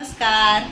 नमस्कार.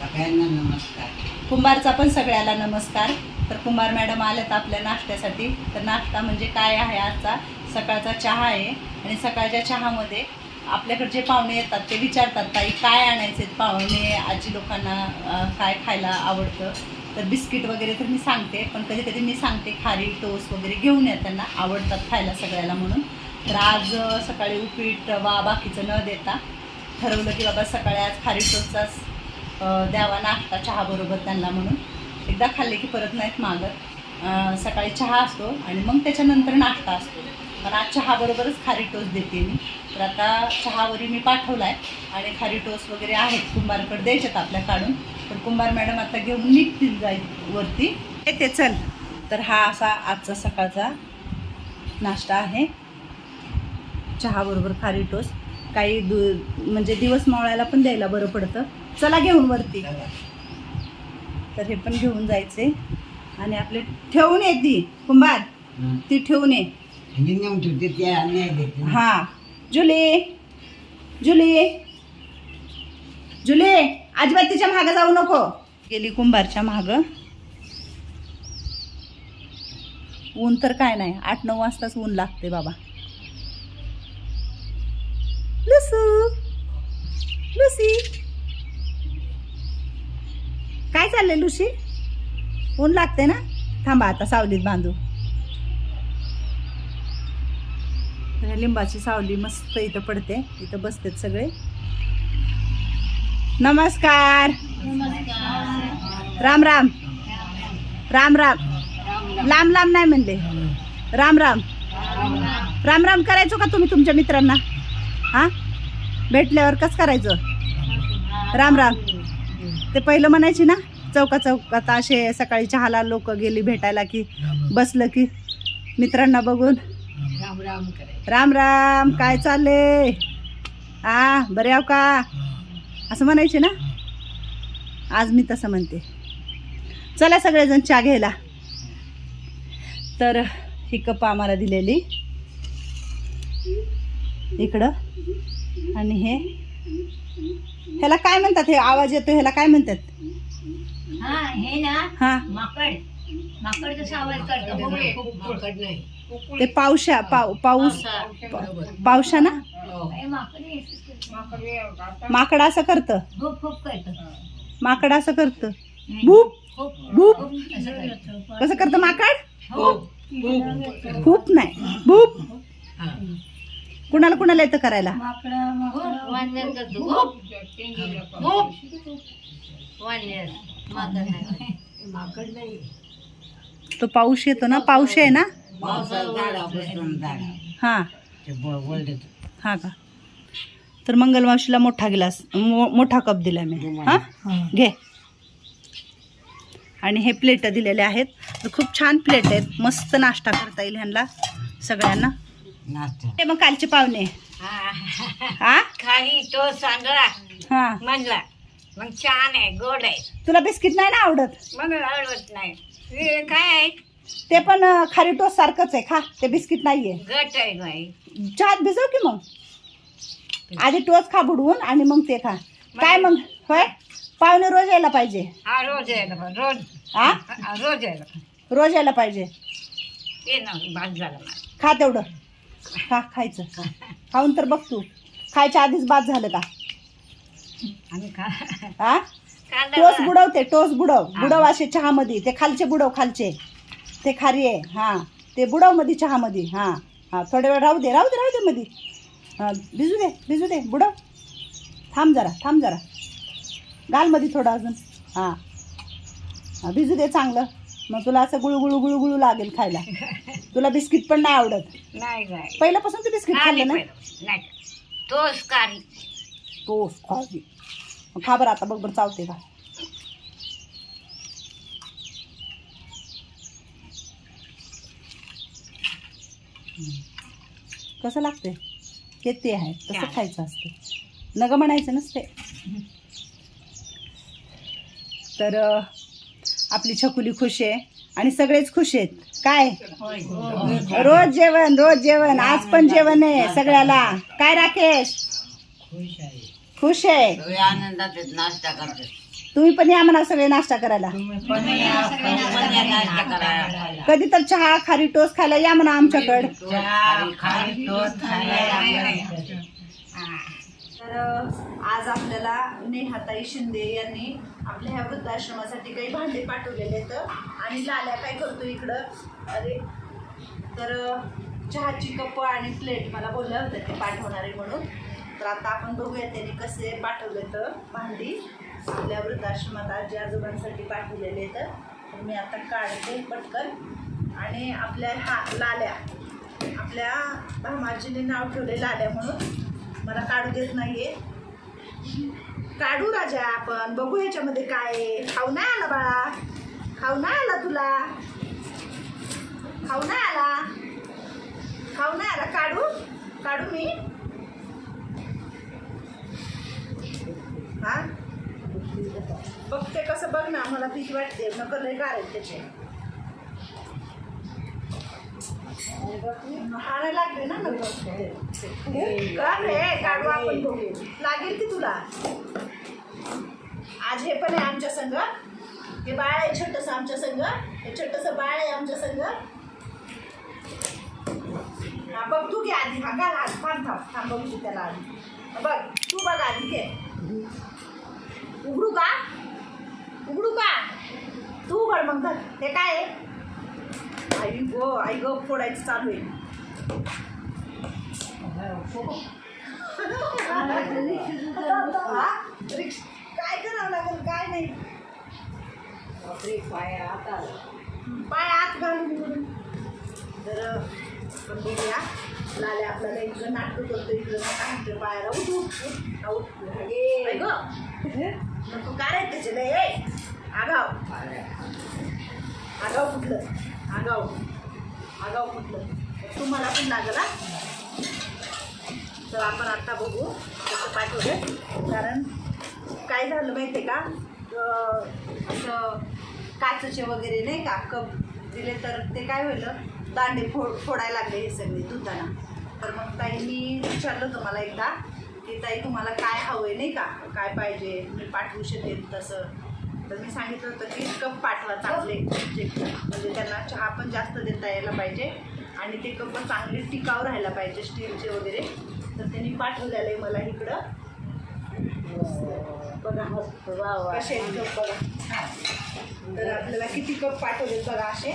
सगळ्यांना नमस्कार. कुंभारचा पण सगळ्याला नमस्कार. तर कुंभार मॅडम आल्यात आपल्या नाश्त्यासाठी. तर नाश्ता म्हणजे काय आहे आजचा? सकाळचा चहा आहे. आणि सकाळच्या चहामध्ये आपल्याकडे जे पाहुणे येतात ते विचारतात ताई काय आणायचे पाहुणे? आजी लोकांना अं, काय खायला आवडतं? तर बिस्किट वगैरे तर मी सांगते. पण कधी कधी मी सांगते खारी टोस्ट वगैरे घेऊन या त्यांना. आवडतात खायला सगळ्याला म्हणून. तर आज अं, सकाळी उपीट रवा बाकीचं न देता ठरवलं की बाबा सकाळी आज खारी टोस्टचाच द्यावा नाश्ता चहाबरोबर त्यांना म्हणून. एकदा खाल्ले की परत नाहीत मागत. सकाळी चहा असतो आणि मग त्याच्यानंतर नाश्ता असतो. पण आज चहाबरोबरच खारी टोस्ट देते मी. तर आता चहावरी मी पाठवला आहे आणि खारी टोस वगैरे आहेत. कुंभारकडे द्यायच्यात आपल्या काढून. तर कुंभार मॅडम आता घेऊन निघतील जाईल वरती. येते चल. तर हा असा आजचा सकाळचा नाश्ता आहे. चहाबरोबर खारी टोस काही दु म्हणजे दिवस मावळायला पण द्यायला बरं पडतं. चला घेऊन वरती. तर हे पण घेऊन जायचे. आणि आपले ठेवून ये ती कुंभार. ती ठेवून ये. हा. जुले. जुले. जुले अजिबात तिच्या मागं जाऊ नको. गेली कुंभारच्या मागं. ऊन तर काय नाही. आठ नऊ वाजताच ऊन लागते बाबा. चाललंय लुसी ऊन लागते ना? थांबा आता सावलीत बांधू. लिंबाची सावली मस्त इथं पडते. इथं बसतात सगळे. नमस्कार. राम राम. राम राम. लांब लांब नाही म्हणले. राम राम. राम राम करायचो का तुम्ही तुमच्या मित्रांना? हा? भेटल्यावर कसं करायचं? राम राम. ते पहिलं म्हणायची ना? चौका चौकात असे सकाळी चहाला लोक गेली भेटायला की बसलं की मित्रांना बघून. राम राम राम राम काय चालले? आ बरे आव का? असं म्हणायचे ना? आज मी तसं म्हणते. चला सगळेजण चहा घ्यायला. तर ही कप आम्हाला दिलेली. इकडं. आणि हे. ह्याला काय म्हणतात? हे आवाज येतो ह्याला काय म्हणतात? हा हे ना हा. माकड. माकड कसं आवाज करतो माकड नाही ते पावशा पाव पाऊस पावसा. पावशा ना? हे. माकड हे असंच करतं. माकड असं करतं? भूक भूक करतं. माकड असं करतं. भूप? भूप. असं करतं. कसं करतं माकड? हो. खूप नाही. भूप? कुणाला कुणाला येतं करायला? वानर करतो. भूक भूक वानर माकड नाही. माकड नाही. तो पाऊस येतो ना पाऊस आहे ना? झाड हा. ते बोलत हा का? तर मंगलमावशीला मोठा गिलास मो- मोठा कप दिला मी. हा? घे. आणि हे प्लेट दिलेले आहेत. तर खूप छान प्लेट आहेत. मस्त नाश्ता करता येईल ह्यांना सगळ्यांना. नाश्ता. ते मग कालचे पाहुणे. हा. खाली तो सांगळा हा. म्हणला. मग छान आहे गोड आहे. तुला बिस्किट नाही ना आवडत? मग आवडत नाही. हे काय आहे? ते पण अं, खारी टोस्ट सारखंच आहे खा. ते बिस्किट नाहीये. गट आहे बाई. चहात भिजव की मग? आधी टोस्ट खा बुडवून आणि मग ते खा. काय मग? होय? पाहुणे रोज यायला पाहिजे. हा रोज यायला पाहिजे, रोज. हा हा, रोज यायला पाहिजे. रोज यायला पाहिजे. ते ना बाद झालं मला. खा तेवढं. खा खायचं. खाऊन तर बघ तू. खायच्या आधीच बाद झालं का? हा? टोस बघा. बुडवते टोस बुडव. बुडव असे चहामध्ये. ते खालचे बुडव खालचे. ते खारी आहे. हा. ते बुडवमध्ये चहामध्ये. हा. हा थोड्या वेळ राहू दे राहू दे राहू दे मध्ये हा भिजू दे भिजू दे. बुडव. थांब जरा थांब जरा. घाल मध्ये थोडं अजून. हा. हा भिजू दे चांगलं. मग तुला असं गुळू गुळू गुळू गुळू लागेल खायला. तुला बिस्किट पण नाही आवडत. नाही नाही. पहिल्यापासून तू बिस्किट खाली खाल्लं ना? पहिलं. नाही. तोच कारी खा बरं आता बघ बरं चावते का? कसं लागते हे ते आहे तसं. खायचं असतं. नग म्हणायचं नसते. तर आपली छकुली खुश आहे आणि सगळेच खुश आहेत. काय? रोज जेवण रोज जेवण. आज पण जेवण आहे सगळ्याला. काय राकेश? खुश आहे. खुश आहे? सगळे आनंदात आहेत, नाश्ता करतात. तुम्ही पण या म्हणा सगळे नाश्ता करायला. पण या नाश्ता करायला. कधी तर चहा खारी टोस्ट खायला या म्हणा आमच्याकडे. चहा, खारी, टोस्ट खायला या. तर आज आपल्याला नेहाताई शिंदे यांनी आपल्या ह्या वृद्धाश्रमासाठी काही भांडे पाठवलेले आहेत. आणि लाल्या काय करतो इकडं? अरे तर चहाची कप आणि प्लेट मला बोलल्या होत्या ते पाठवणार आहे म्हणून. तर आता आपण बघूया त्यांनी कसे पाठवले तर भांडी. आपल्या वृद्धाश्रमात आजी आजोबांसाठी पाठवलेले आहेत. तर मी आता काढते पटकन. आणि आपल्या हा लाल्या. आपल्या भामाजीने नाव ठेवले लाल्या म्हणून. मला काढू देत नाहीये. काढू राजा आपण. बघू ह्याच्यामध्ये काय आहे. खाऊ नाही आला बाळा. खाऊ नाही आला तुला. खाऊ नाही आला. खाऊ नाही आला. काढू. काढू मी. हां? बघते कसं बघ ना मला भीती वाटते. नकल लय गारेल त्याचे. हाणं लागले ना नकल कर काढू आपण बघू लागेल की तुला? आज हे पण आहे आमच्या संघ. हे बाळ आहे छोटस आमच्या संघ. हे छोटस बाळ आहे आमच्या संघ. हा बघ तू घे आधी. हा घाल आज थांब थांब थांब बघू त्याला आधी. बघ तू बघ आधी घे. उघडू का उघडू का तू उघड मग धर. हे काय आहे आई गो आई गो फोडायचं चालू आहे? रिक्ष- काय करावं लागेल काय नाही पाय आत घालून इकडून. तर आपण बघूया लाले आपल्याला इकडं नाटक करतो इकडं काय म्हणतो पायाला उठ उठ आई गं. नको काय रे त्याचे लय ए आगाव आगाव कुठलं आगाव आगाव कुठलं तुम्हाला पण लागल तर आपण आता बघू कसं पाठवलं कारण काय झालं माहिती आहे का असं काचेचे वगैरे नाही का कप दिले तर ते काय होईल दांडे फोड फोडायला लागले हे सगळे धुताना. तर मग ताईंनी विचारलं तुम्हाला एकदा की ताई तुम्हाला काय हवं आहे नाही का? काय पाहिजे? मी पाठवू शकेन तसं. तर मी सांगितलं होतं की कप पाठवा चांगले. जे म्हणजे त्यांना चहा पण जास्त देता यायला पाहिजे आणि ते कप पण चांगले टिकाऊ राहायला पाहिजे स्टीलचे वगैरे. तर त्यांनी पाठवलेलं आहे मला इकडं. बघा कसे कप? बघा तर आपल्याला किती कप पाठवले बघा असे.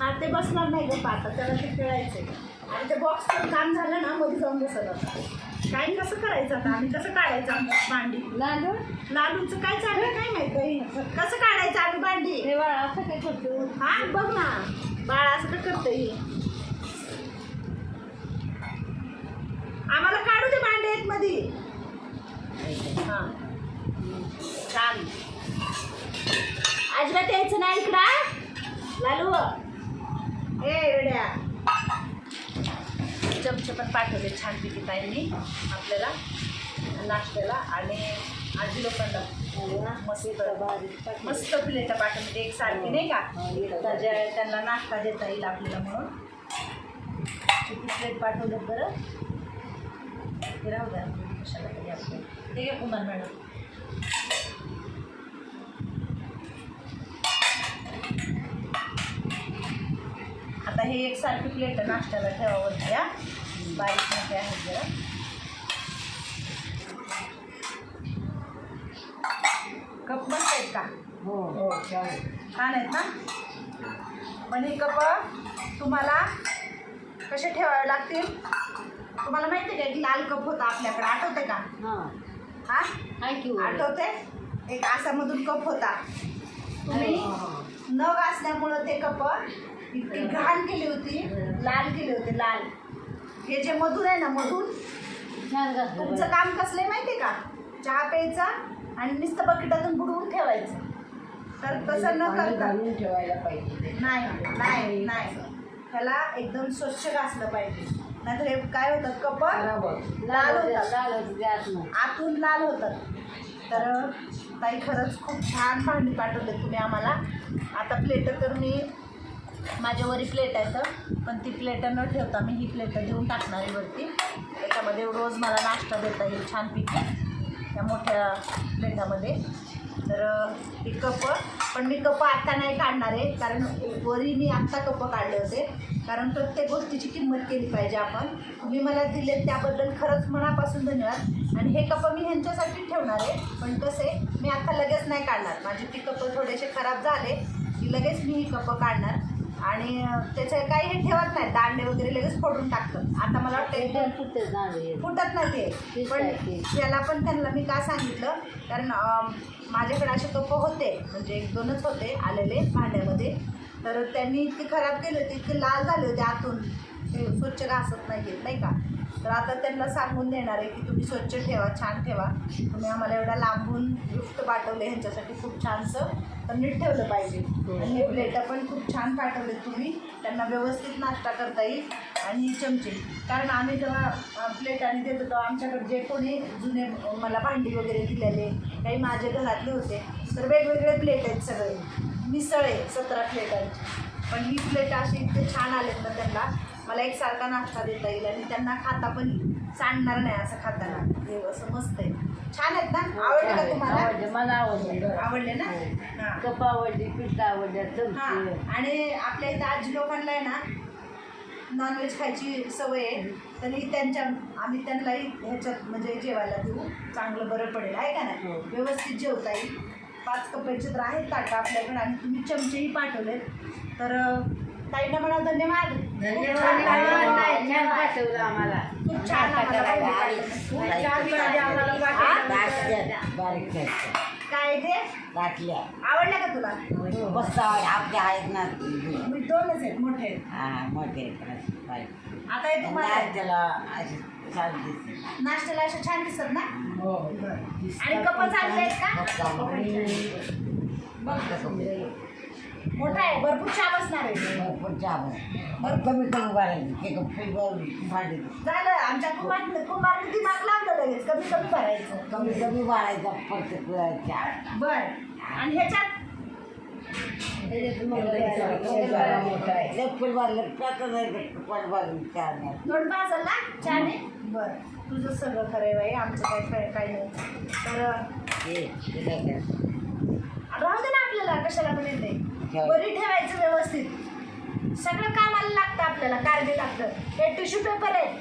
हा ते बसणार नाही गप्पा आता त्याला ते खेळायचं आणि ते बॉक्सचं काम झालं ना मध्ये जाऊन बसत आता काय कसं करायचं आता? आम्ही कसं काढायचं आमची भांडी? लालू लालूचं काय चाललं काय माहिती कसं काढायचं आम्ही भांडी? असं काय करतो? हा बघ ना. बाळ असं का करतंय. आम्हाला काढू दे भांडे आहेत मध्ये हा. छान अजिबात यायचं नाही इकडं लालू. ए रेड्या. चमचे पण पाठवले छान पिकी ताईंनी आपल्याला नाश्त्याला आणि आजी लोकांना. मस्त मस्त प्लेटा पाठवली. एक सारखी नाही का? त्यांना नाश्ता देता येईल आपल्याला म्हणून. किती प्लेट पाठवले बरं? राहू द्या. कशाला तरी आपलं. ठीक आहे कुमार मॅडम. हे एक सारखी प्लेट नाश्त्याला ठेवावं या. बारीक मोठे आहेत जरा. कप मस्त आहेत का? हो छान आहेत ना? पण हे कप तुम्हाला कसे ठेवावे लागतील? तुम्हाला माहिती आहे का एक लाल कप होता आपल्याकडे. आठवते का? हा. आठवते? एक आसामधून कप होता. तुम्ही न घासल्यामुळं ते कप इतकी घाण केली होती. लाल केले होते लाल. हे जे मधून आहे ना मधून तुमचं काम कसलं माहिती आहे का? चहा प्यायचा आणि नुसतं बकेटातून बुडवून ठेवायचं. तर तसं न करता ठेवायला पाहिजे नाही नाही नाही. त्याला एकदम स्वच्छ घासलं पाहिजे. नाहीतर हे काय होतं कप लाल होतात आतून लाल होतात. तर ताई खरंच खूप छान भांडी पाठवले तुम्ही आम्हाला. आता प्लेट तर मी माझ्यावरी प्लेट आहेत पण ती प्लेट न ठेवता मी ही प्लेट देऊन टाकणार आहे वरती. त्याच्यामध्ये रोज मला नाश्ता देता येईल छानपैकी त्या मोठ्या प्लेटामध्ये. तर ती ही कप पण मी कप आत्ता नाही काढणार आहे कारण वरी मी आत्ता कप काढले होते. कारण प्रत्येक गोष्टीची किंमत केली पाहिजे आपण. तुम्ही मला दिले त्याबद्दल खरंच मनापासून धन्यवाद. आणि हे कप मी ह्यांच्यासाठी ठेवणार आहे पण कसे मी आत्ता लगेच नाही काढणार. माझे ती कप थोडेसे खराब झाले की लगेच मी ही कप काढणार. आणि त्याचे काही हे ठेवत नाही दांडे वगैरे लगेच फोडून टाकतं आता मला वाटतं फुटत नाही ते. पण याला पण त्यांना मी का सांगितलं? कारण माझ्याकडे असे कप होते. म्हणजे एक दोनच होते आलेले भांड्यामध्ये. तर त्यांनी इतके खराब केले होते इतके लाल झाले होते आतून. स्वच्छ घासत नाही येत नाही का? तर आता त्यांना सांगून देणार आहे की तुम्ही स्वच्छ ठेवा छान ठेवा. तुम्ही आम्हाला एवढा लांबून गिफ्ट पाठवले ह्यांच्यासाठी खूप छानसं तर नीट ठेवलं पाहिजे. आणि हे प्लेटं पण खूप छान पाठवले तुम्ही. त्यांना व्यवस्थित नाश्ता करता येईल आणि चमचे. कारण आम्ही जेव्हा प्लेटाने प्लेट आणि देत होतो आमच्याकडे जे कोणी जुने मला भांडी वगैरे दिलेले काही माझे घरातले होते तर वेगवेगळे प्लेट आहेत सगळे. मिसळ आहे सतरा प्लेटांची पण ही प्लेट अशी इतके छान आलेत ना त्यांना मला एक सारखा नाश्ता देता येईल आणि त्यांना खाता पण. सांडणार नाही असं खाताना. हे असं मस्त आहे. छान आहेत ना? आवडले का तुम्हाला? मला आवडलं. आवडले ना? हां. कप आवडली पीठ आवडल्या हा. आणि आपल्या इथं आजी लोकांना आहे ना नॉनव्हेज खायची सवय आहे. तरी त्यांच्या आम्ही त्यांनाही ह्याच्यात म्हणजे जेवायला देऊ. चांगलं बरं पडेल आहे का नाही? हो. व्यवस्थित जेवता येईल. पाच कपायचे तर आहेत ताटं आपल्याकडे आणि तुम्ही चमचेही पाठवलेत. तर अं, ताईंना म्हणा धन्यवाद. खूप छान आम्हाला खूप. बारीक काय ते राखल्या आवडलं का तुला आवड आपल्या आहेत ना मी दोनच आहेत मोठे. हा मोठे आता हे तुम्हाला त्याला अशी छान दिसते नाश्त्याला असे छान दिसत ना आणि कप चांगले आहेत का मोठा आहे भरपूर चहा बसणार आहे. भरपूर चहा बरं कमी कमी भरायची फुल भांडी. झालं आमच्या कुमार कुमार दिमाग लागलं लगेच कमी कमी भरायचं. कमी कमी भरायचा प्रत्येक चहा. बर आणि ह्याच्यात? लय फुल भरलं त्याचं नाही पण भरून चहा नाही. दोन पाच ना चहाने बर तुझं सगळं खरं आहे बाई आमचं काही काही नाही. तर हे काय? राहू दे ना आपल्याला कशाला पण येते. बरी ठेवायचं व्यवस्थित. सगळं कामाला लागतं आपल्याला काळजी लागतं. हे टिश्यू पेपर आहे.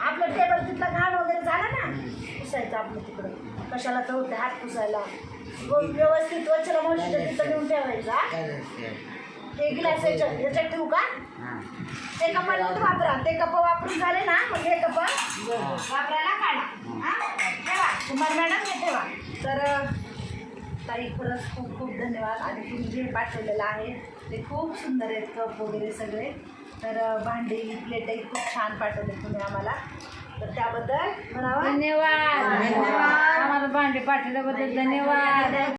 आपलं टेबल तिथला घाण वगैरे झाला ना पुसायचं आपलं तिकडं. कशाला तर होते हात पुसायला. व्यवस्थित वचला मावशीच्या तिथं नेऊन ठेवायचं? हे. ग्लास याच्यात याच्यात ठेवू का. ते कप वापरा. ते कप वापरून झाले ना मग हे कप वापरायला काढा. हा? ठेवा. कुमार मॅडम हे ठेवा. तर ताई खरंच खूप खूप धन्यवाद. आणि तुम्ही जे पाठवलेलं आहे ते खूप सुंदर आहेत कप वगैरे सगळे. तर भांडी प्लेटही खूप छान पाठवले तुम्ही आम्हाला. तर त्याबद्दल म्हणावा? धन्यवाद. धन्यवाद. आम्हाला भांडी पाठवल्याबद्दल धन्यवाद.